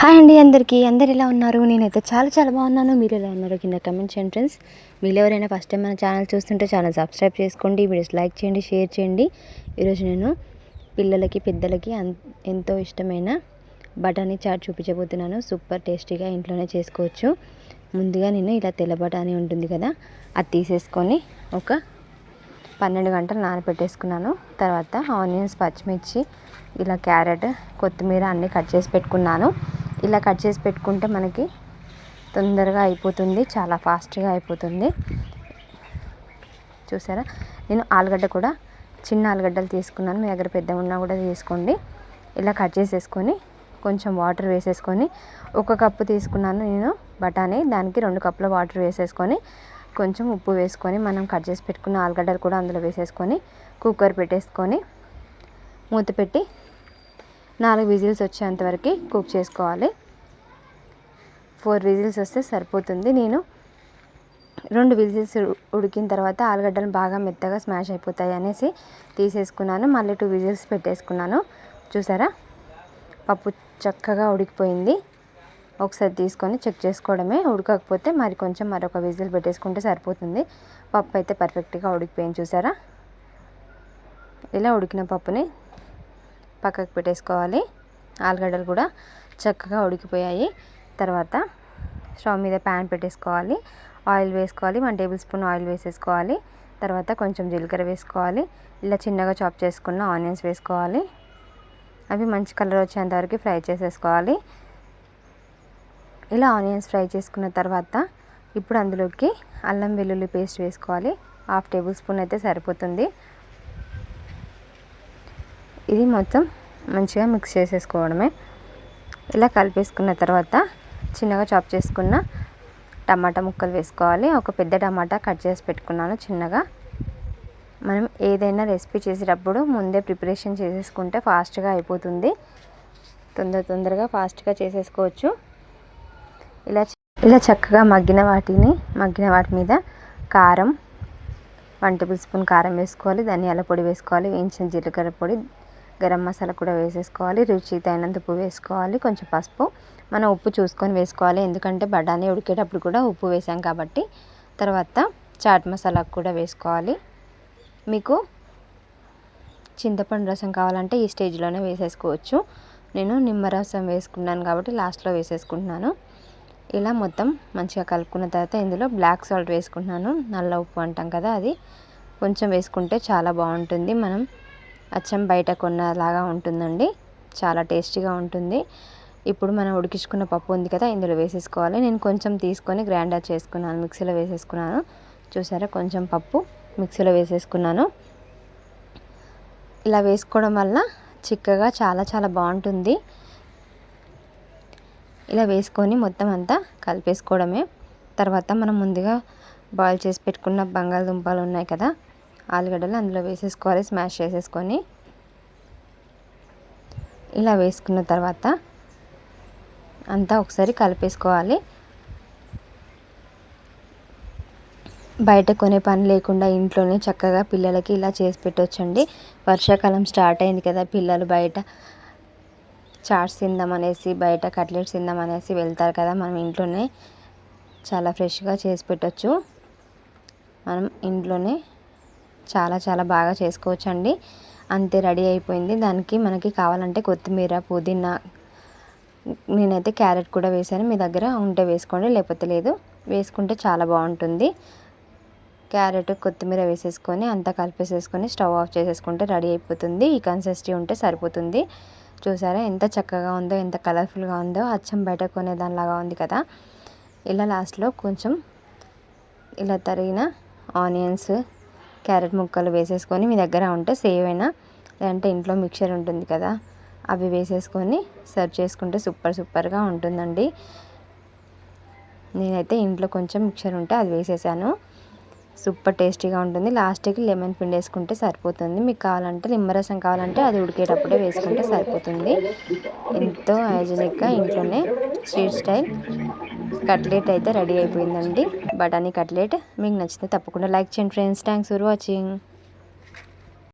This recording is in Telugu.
హాయ్ అండి అందరికీ. అందరు ఎలా ఉన్నారు? నేనైతే చాలా చాలా బాగున్నాను. మీరు ఎలా ఉన్నారు? కింద కమెంట్ చేయండి ఫ్రెండ్స్ మీరు ఎవరైనా ఫస్ట్ టైం మన ఛానల్ చూస్తుంటే ఛానల్ సబ్స్క్రైబ్ చేసుకోండి. వీడియోస్ లైక్ చేయండి షేర్ చేయండి. ఈరోజు నేను పిల్లలకి పెద్దలకి ఎంతో ఇష్టమైన బఠానీ చాట్ చూపించబోతున్నాను. సూపర్ టేస్టీగా ఇంట్లోనే చేసుకోవచ్చు. ముందుగా నేను ఇలా తెల్ల బఠానీ ఉంటుంది కదా అది తీసేసుకొని ఒక పన్నెండు గంటలు నానబెట్టేసుకున్నాను తర్వాత ఆనియన్స్ పచ్చిమిర్చి ఇలా క్యారెట్ కొత్తిమీర అన్నీ కట్ చేసి పెట్టుకున్నాను. ఇలా కట్ చేసి పెట్టుకుంటే మనకి తొందరగా అయిపోతుంది చాలా ఫాస్ట్గా అయిపోతుంది. చూసారా? నేను ఆలుగడ్డ కూడా చిన్న ఆలుగడ్డలు తీసుకున్నాను. మీ దగ్గర పెద్ద ఉన్నా కూడా తీసుకోండి. ఇలా కట్ చేసేసుకొని కొంచెం వాటర్ వేసేసుకొని ఒక కప్పు తీసుకున్నాను నేను బఠానీ. దానికి రెండు కప్పుల వాటర్ వేసేసుకొని కొంచెం ఉప్పు వేసుకొని మనం కట్ చేసి పెట్టుకున్న ఆలుగడ్డలు కూడా అందులో వేసేసుకొని కుక్కర్ పెట్టేసుకొని మూత పెట్టి నాలుగు విజిల్స్ వచ్చేంతవరకు కుక్ చేసుకోవాలి. ఫోర్ విజిల్స్ వస్తే సరిపోతుంది. నేను రెండు విజిల్స్ ఉడికిన తర్వాత ఆలుగడ్డలు బాగా మెత్తగా స్మాష్ అయిపోతాయి అనేసి తీసేసుకున్నాను. మళ్ళీ టూ విజిల్స్ పెట్టేసుకున్నాను. చూసారా? పప్పు చక్కగా ఉడికిపోయింది. ఒకసారి తీసుకొని చెక్ చేసుకోవడమే. ఉడకకపోతే మరి కొంచెం మరొక విజిల్ పెట్టేసుకుంటే సరిపోతుంది. పప్పు అయితే పర్ఫెక్ట్గా ఉడికిపోయింది. చూసారా? ఇలా ఉడికిన పప్పుని పక్కకు పెట్టేసుకోవాలి. ఆలుగడ్డలు కూడా చక్కగా ఉడికిపోయాయి. తర్వాత స్టవ్ మీద ప్యాన్ పెట్టేసుకోవాలి. ఆయిల్ వేసుకోవాలి. వన్ టేబుల్ స్పూన్ ఆయిల్ వేసేసుకోవాలి. తర్వాత కొంచెం జీలకర్ర వేసుకోవాలి. ఇలా చిన్నగా చాప్ చేసుకున్న ఆనియన్స్ వేసుకోవాలి. అవి మంచి కలర్ వచ్చేంత వరకు ఫ్రై చేసేసుకోవాలి. ఇలా ఆనియన్స్ ఫ్రై చేసుకున్న తర్వాత ఇప్పుడు అందులోకి అల్లం వెల్లుల్లి పేస్ట్ వేసుకోవాలి. హాఫ్ టేబుల్ స్పూన్ అయితే సరిపోతుంది. ఇది మొత్తం మంచిగా మిక్స్ చేసేసుకోవడమే. ఇలా కలిపేసుకున్న తర్వాత చిన్నగా చాప్ చేసుకున్న టమాటా ముక్కలు వేసుకోవాలి. ఒక పెద్ద టమాటా కట్ చేసి పెట్టుకున్నాను చిన్నగా. మనం ఏదైనా రెసిపీ చేసేటప్పుడు ముందే ప్రిపరేషన్ చేసేసుకుంటే ఫాస్ట్గా అయిపోతుంది. తొందర తొందరగా ఫాస్ట్గా చేసేసుకోవచ్చు. ఇలా ఇలా చక్కగా మగ్గిన వాటిని మగ్గిన వాటి మీద కారం వన్ టేబుల్ స్పూన్ కారం వేసుకోవాలి. ధనియాల పొడి వేసుకోవాలి. వేయించిన జీలకర్ర పొడి గరం మసాలా కూడా వేసేసుకోవాలి రుచి తగినంత ఉప్పు వేసుకోవాలి కొంచెం పసుపు. మనం ఉప్పు చూసుకొని వేసుకోవాలి ఎందుకంటే బఠానీ ఉడికేటప్పుడు కూడా ఉప్పు వేసాం కాబట్టి. తర్వాత చాట్ మసాలా కూడా వేసుకోవాలి. మీకు చింతపండు రసం కావాలంటే ఈ స్టేజ్లోనే వేసేసుకోవచ్చు. నేను నిమ్మరసం వేసుకున్నాను కాబట్టి లాస్ట్లో వేసేసుకుంటున్నాను. ఇలా మొత్తం మంచిగా కలుపుకున్న తర్వాత ఇందులో బ్లాక్ సాల్ట్ వేసుకుంటున్నాను. నల్ల ఉప్పు అంటాం కదా అది. కొంచెం వేసుకుంటే చాలా బాగుంటుంది. మనం అచ్చం బయట కొన్నలాగా ఉంటుందండి. చాలా టేస్టీగా ఉంటుంది. ఇప్పుడు మనం ఉడికించుకున్న పప్పు ఉంది కదా ఇందులో వేసేసుకోవాలి. నేను కొంచెం తీసుకొని గ్రైండర్ చేసుకున్నాను మిక్సీలో వేసేసుకున్నాను. చూసారా కొంచెం పప్పు మిక్సీలో వేసేసుకున్నాను. ఇలా వేసుకోవడం వల్ల చిక్కగా చాలా చాలా బాగుంటుంది. ఇలా వేసుకొని మొత్తం అంతా కలిపేసుకోవడమే. తర్వాత మనం ముందుగా బాయిల్ చేసి పెట్టుకున్న బంగాళదుంపలు ఉన్నాయి కదా ఆలుగడ్డలు అందులో వేసేసుకోవాలి స్మాష్ చేసేసుకొని. ఇలా వేసుకున్న తర్వాత అంతా ఒకసారి కలిపేసుకోవాలి. బయట కొనే పని లేకుండా ఇంట్లోనే చక్కగా పిల్లలకి ఇలా చేసి పెట్టొచ్చండి. వర్షాకాలం స్టార్ట్ అయింది కదా పిల్లలు బయట చాట్స్ తిందామనేసి బయట కట్లెట్స్ తిందామనేసి వెళ్తారు కదా మనం ఇంట్లోనే చాలా ఫ్రెష్గా చేసి పెట్టచ్చు. మనం ఇంట్లోనే చాలా చాలా బాగా చేసుకోవచ్చండి. అంతే రెడీ అయిపోయింది. దానికి మనకి కావాలంటే కొత్తిమీర పుదీనా నేనైతే క్యారెట్ కూడా వేసాను మీ దగ్గర ఉంటే వేసుకోండి లేకపోతే లేదు. వేసుకుంటే చాలా బాగుంటుంది. క్యారెట్ కొత్తిమీర వేసేసుకొని అంతా కలిపేసేసుకొని స్టవ్ ఆఫ్ చేసేసుకుంటే రెడీ అయిపోతుంది. ఈ కన్సిస్టీ ఉంటే సరిపోతుంది. చూసారా ఎంత చక్కగా ఉందో ఎంత కలర్ఫుల్గా ఉందో. అచ్చం బయట కొనే దానిలాగా ఉంది కదా. ఇలా లాస్ట్లో కొంచెం ఇలా తరిగిన ఆనియన్స్ క్యారెట్ ముక్కలు వేసేసుకొని మీ దగ్గర ఉంటే సేవ్ అయినా లేదంటే ఇంట్లో మిక్చర్ ఉంటుంది కదా అవి వేసేసుకొని సర్వ్ చేసుకుంటే సూపర్ సూపర్గా ఉంటుందండి. నేనైతే ఇంట్లో కొంచెం మిక్చర్ ఉంటే అది వేసేసాను. సూపర్ టేస్టీగా ఉంటుంది. లాస్ట్కి లెమన్ పిండి వేసుకుంటే సరిపోతుంది. మీకు కావాలంటే నిమ్మరసం కావాలంటే అది ఉడికేటప్పుడే వేసుకుంటే సరిపోతుంది. ఎంతో హైజీనిక్గా ఇంట్లోనే స్ట్రీట్ స్టైల్. కట్లెట్ అయితే రెడీ అయిపోయిందండి. బఠానీ కట్లెట్. మీకు నచ్చితే తప్పకుండా లైక్ చేయండి ఫ్రెండ్స్. Thanks for watching.